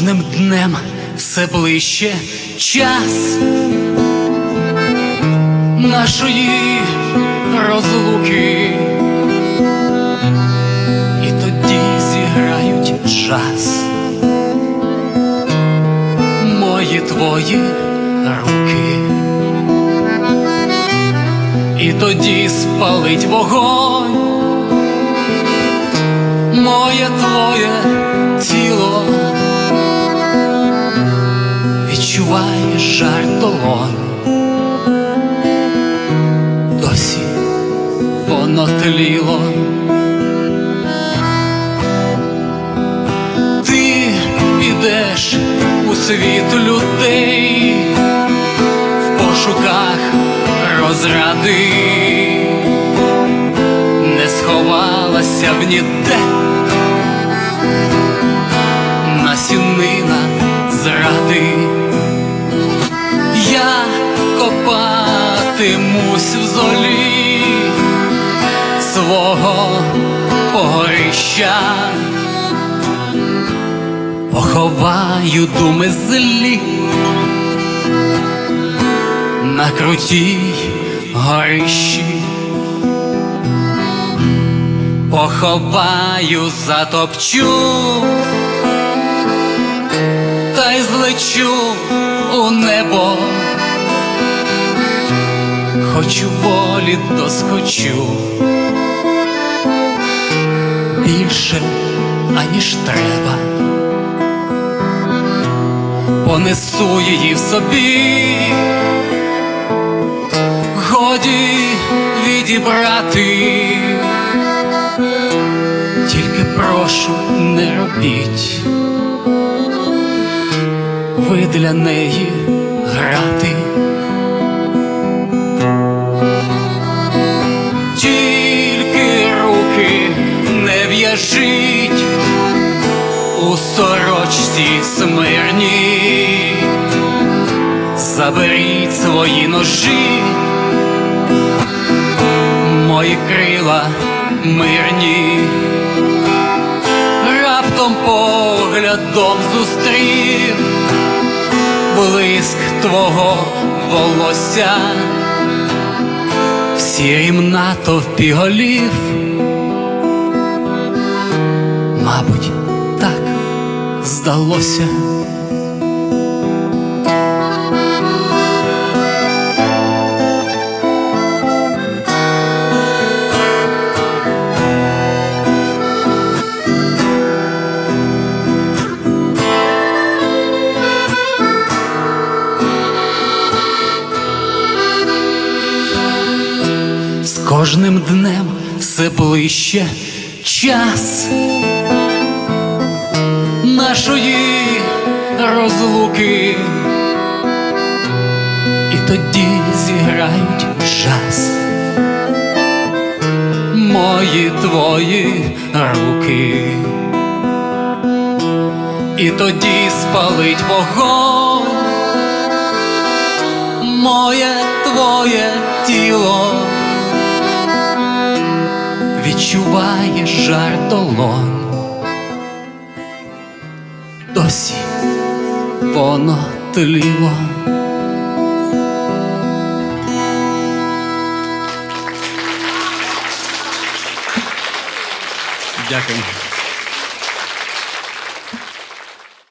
днем все ближче час. Нашої розлуки, і тоді зіграють джаз. Мої твої руки, і тоді спалить вогонь, моє твоє тіло, відчуває жар долонь, досі воно тліло. Ти підеш у світ людей в пошуках розради, не сховалася в ніде копатимусь золі свого погорища. Поховаю думи злі на крутій горищі, поховаю, затопчу, та й злечу у небо, хочу волі доскочу. Більше, аніж треба. Понесу її в собі, годі відібрати, тільки прошу не робіть. Ви для неї грати. Заберіть свої ножі, мої крила мирні, раптом поглядом зустрів блиск твого волосся в сірім натовпі голів. Мабуть, так здалося. Кожним днем все ближче час нашої розлуки, і тоді зіграють джаз мої твої руки, і тоді спалить вогонь моє твоє тіло. Відчуває жар долон, досі воно тліло. Дякую.